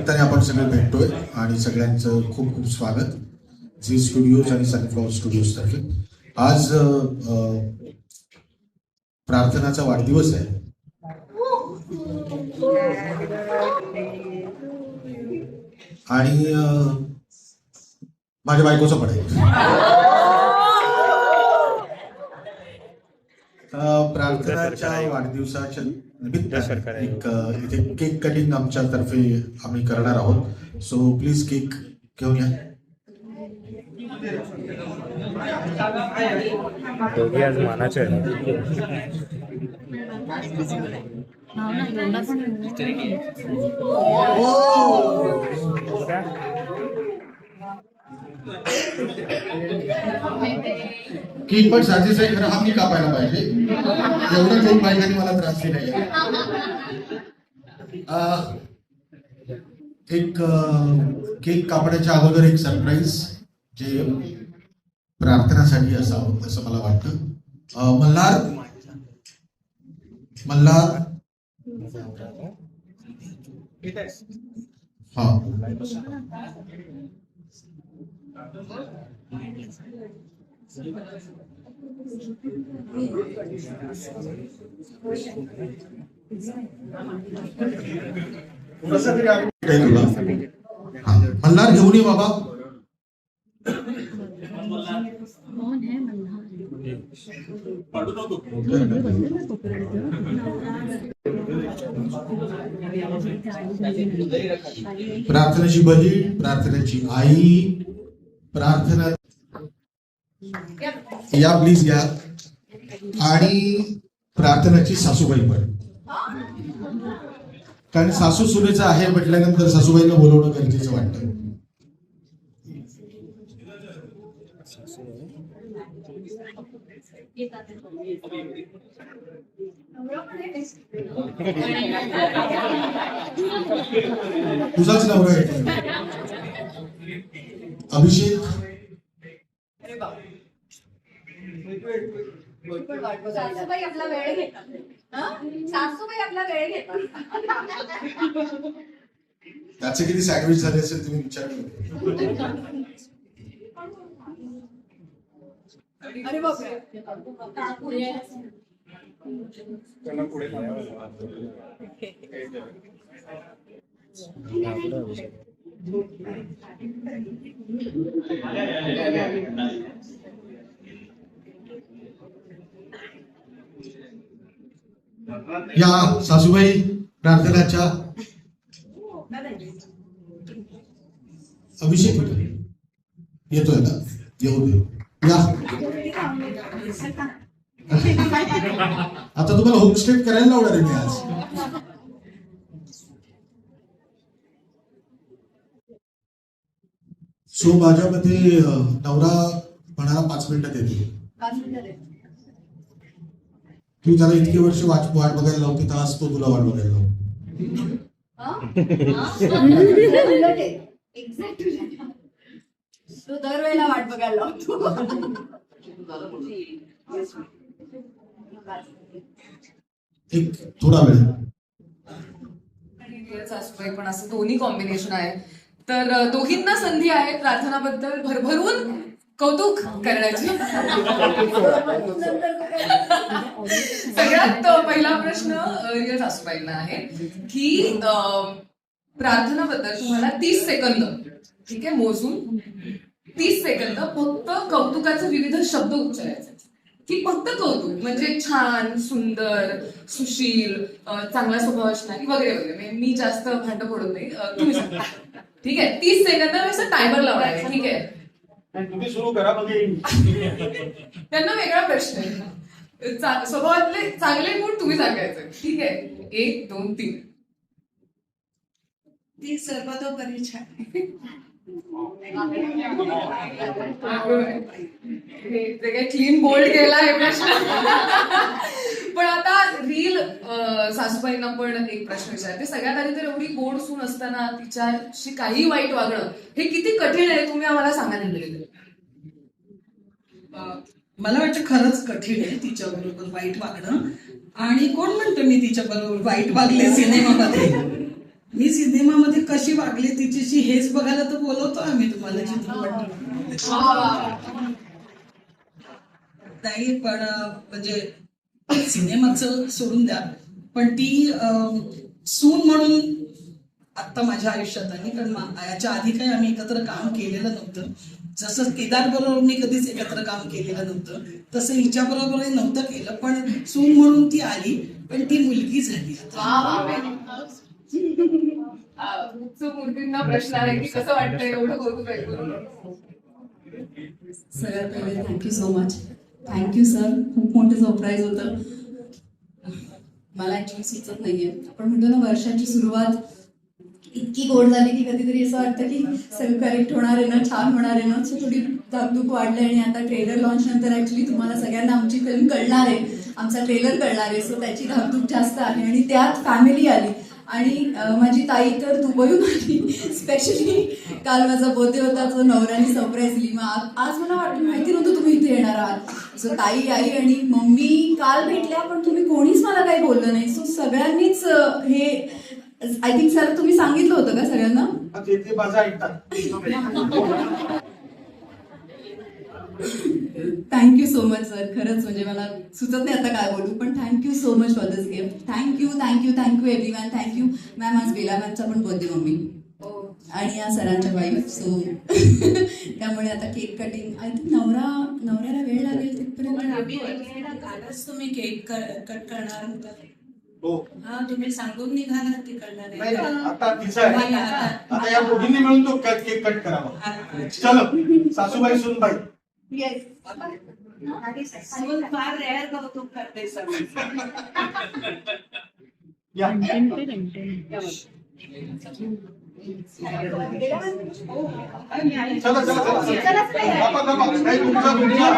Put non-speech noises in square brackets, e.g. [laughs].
निमित्ताने आपण सगळे भेटतोय आणि सगळ्यांचं खूप खूप स्वागत. झी स्टुडिओज आणि सनफ्लॉवर स्टुडिओज तर्फे. आज प्रार्थनाचा वाढदिवस आहे. आणि माझ्या बायकोचा पण आहे. प्रार्थनाच्या वाढदिवसाच्या एक इथे केक कटिंग आमच्या तर्फे आम्ही करणार आहोत. सो प्लीज केक घेऊन या. दोघे आज मानाचे आहेत. केक पण साजेस आहे खरं हा मी कापायला पाहिजे. एवढं दोन बायकांनी मला त्रास दिला आहे एक केक कापण्याच्या अगोदर एक सरप्राईज जे प्रार्थनासाठी असावं असं मला वाटतं. मल्हार मल्हार. हा. मल्हार घेऊन ये बाबा. प्रार्थनेची बहीण प्रार्थनेची आई प्रार्थना. या प्लीज या आणि प्रार्थनाची सासूबाई पण. कारण सासू सुनेचं आहे म्हटल्यानंतर सासूबाईला बोलवणं गरजेचं वाटतं. तुझाच नवरा आहे. अभिषेक? सासूबाई आपला वेळ घेतात. हं? सासूबाई आपला वेळ घेतात. त्याचे किती सँडविच झाले असेल तुम्ही विचार करा. अरे बापरे या सासूबाई प्रार्थनाच्या अभिषेक येतोय ना येऊ दे. या. आता तुम्हाला होमस्टे करायला लावणार आहे मी आज. सो माझ्यामध्ये अं, नवरा म्हणाला पाच मिनिटात येतो पाच मिनिटं दे. तू त्याला इतके वर्ष वाट वाट बघायला लावते तर आज तो तुला वाट बघायला लावतो दरवेळेला वाट बघायला लावतो. एक थोडा वेळ. पण असं दोन्ही कॉम्बिनेशन आहे. तर दोघींना संधी आहे प्रार्थनाबद्दल. भरभरून कौतुक करण्याची. सगळ्यात पहिला प्रश्न रिअल सासूबाईंना आहे की प्रार्थनाबद्दल तुम्हाला तीस सेकंद ठीक आहे मोजून. तीस सेकंद फक्त कौतुकाचे विविध शब्द उच्चारायचे. की फक्त कौतुक म्हणजे छान सुंदर सुशील चांगला स्वभाव असणारी वगैरे वगैरे. म्हणजे मी जास्त भांड पडत नाही. तुम्ही सांगा. ठीक आहे? तीस सेकंद असं टायमर आहे. ठीक आहे? तुम्ही सुरू करा मग त्यांना वेगळा प्रश्न आहे. स्वभावातले चांगले गुण तुम्ही सांगायचे. ठीक आहे? एक दोन तीन. ती सर्वतोपरी छान ते काही क्लीन बोल्ड केला आहे प्रश्न. पण आता रील सासूबाईंना पण एक प्रश्न विचारते. सगळ्यात आधी तर एवढी गोड सून असताना तिच्याशी काही वाईट वागणं हे किती कठीण आहे तुम्ही आम्हाला सांगायला दिलेलं मला वाटतं खरंच कठीण आहे तिच्याबरोबर वाईट वागणं. आणि कोण म्हणतं मी तिच्याबरोबर वाईट वागले सिनेमामध्ये? मी सिनेमामध्ये कशी वागली तिची हेच बघायला तर बोलवतो आम्ही तुम्हाला चित्रपट. नाही पण म्हणजे सिनेमाचं सोडून द्या. पण ती सून म्हणून आता माझ्या आयुष्यात आली कारण याच्या आधी काही आम्ही एकत्र काम केलेलं नव्हतं. जसं केदार बरोबर मी कधीच एकत्र काम केलेलं नव्हतं तसं हिच्या बरोबर नव्हतं केलं. पण सून म्हणून ती आली पण ती मुलगी झाली. [laughs] आता मूर्तींना प्रश्न आहे की कसं एवढं कौतुक सगळ्यात पहिले thank you so much thank you sir खूप मोठं सरप्राईज होतं. मला ऍक्च्युली सुचत नाहीये. आपण म्हणतो ना वर्षाची सुरुवात इतकी गोड झाली की कधीतरी असं वाटतं की सगळं करेक्ट होणार आहे ना छान होणार आहे ना. सो थोडी धाकधूक वाढली आणि आता ट्रेलर लॉन्च नंतर ऍक्च्युली तुम्हाला सगळ्यांना आमची फिल्म कळणार आहे. आमचा ट्रेलर कळणार आहे. सो त्याची धाकधूक जास्त आहे आणि त्यात फॅमिली आली. आणि माझी ताई तर दुबईहून आली. स्पेशली काल माझा बर्थडे होता तो नवऱ्याने सरप्राईज दिली. मग आज मला वाटलं माहिती नव्हतं तुम्ही इथे येणार आहात. सो ताई आई आणि मम्मी काल भेटल्या पण तुम्ही कोणीच मला काही बोललं नाही. सो सगळ्यांनीच हे आय थिंक सर तुम्ही सांगितलं होतं का सगळ्यांना? [laughs] थँक्यू सो मच सर खरंच म्हणजे मला सुचत नाही आता काय बोलू पण thank you so much for this gift thank you thank you thank you everyone thank you ma'am आज बेला मॅमचा पण बर्थडे मम्मी. आणि या सरांच्या वाईफ सो त्यामुळे आता केक कटिंग आय थिंक नवरा नवऱ्याला वेळ लागेल तिथपर्यंत. कालच तुम्ही केक कट करणार होता. हो. हा तुम्ही सांगून निघाला नाही, आता तिचा आहे. आता या दोघींनी मिळून तो केक केक कट करावा चलो सासूबाई सुनबाई. येस फार रेअर कौतुक करते सर चला चला चला. गप्पा गप्पा. काही तुमचा तुमचा.